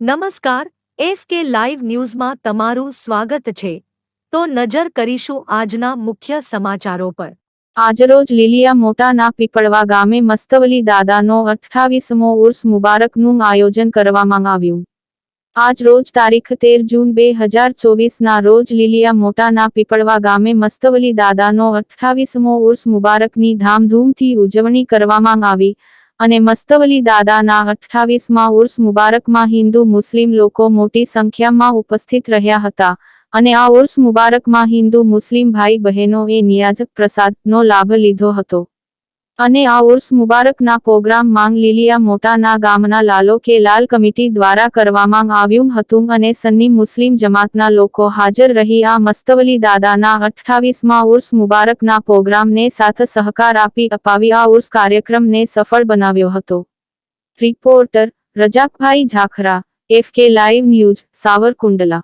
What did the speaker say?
નમસ્કાર, F K live ન્યૂઝમાં તમારું સ્વાગત છે. તો નજર કરીશું આજના મુખ્ય સમાચારો પર. આજરોજ લીલિયા મોટાના પીપળવા ગામે મસ્તવલી દાદાનો અઠ્ઠાવીસમો ઉર્સ મુબારકનું આયોજન કરવામાં આવ્યું. આજ રોજ તારીખ તેર જૂન બે હજાર ચોવીસના રોજ લીલિયા મોટાના પીપળવા ગામે મસ્તવલી દાદાનો અઠ્ઠાવીસમો ઉર્સ મુબારકની ધામધૂમથી ઉજવણી કરવામાં આવી. અને મસ્તવલી દાદાના અઠ્ઠાવીસમાં ઉર્સ મુબારકમાં હિન્દુ મુસ્લિમ લોકો મોટી સંખ્યામાં ઉપસ્થિત રહ્યા હતા અને આ ઉર્સ મુબારકમાં હિન્દુ મુસ્લિમ ભાઈ બહેનોએ નિયાજક પ્રસાદનો લાભ લીધો હતો. અને આ ઉર્સ મુબારકના પ્રોગ્રામ માંગ લીલિયા મોટાના ગામના લાલો કે લાલ કમિટી દ્વારા કરવામાં આવ્યું હતું અને સન્ની મુસ્લિમ જમાતના લોકો હાજર રહી આ મસ્તવલી દાદાના અઠ્ઠાવીસમાં ઉર્સ મુબારકના પ્રોગ્રામને સાથે સહકાર આપી અપાવી આ ઉર્સ કાર્યક્રમને સફળ બનાવ્યો હતો. Reporter Razakbhai Zakhara, F K live news, Savarkundla.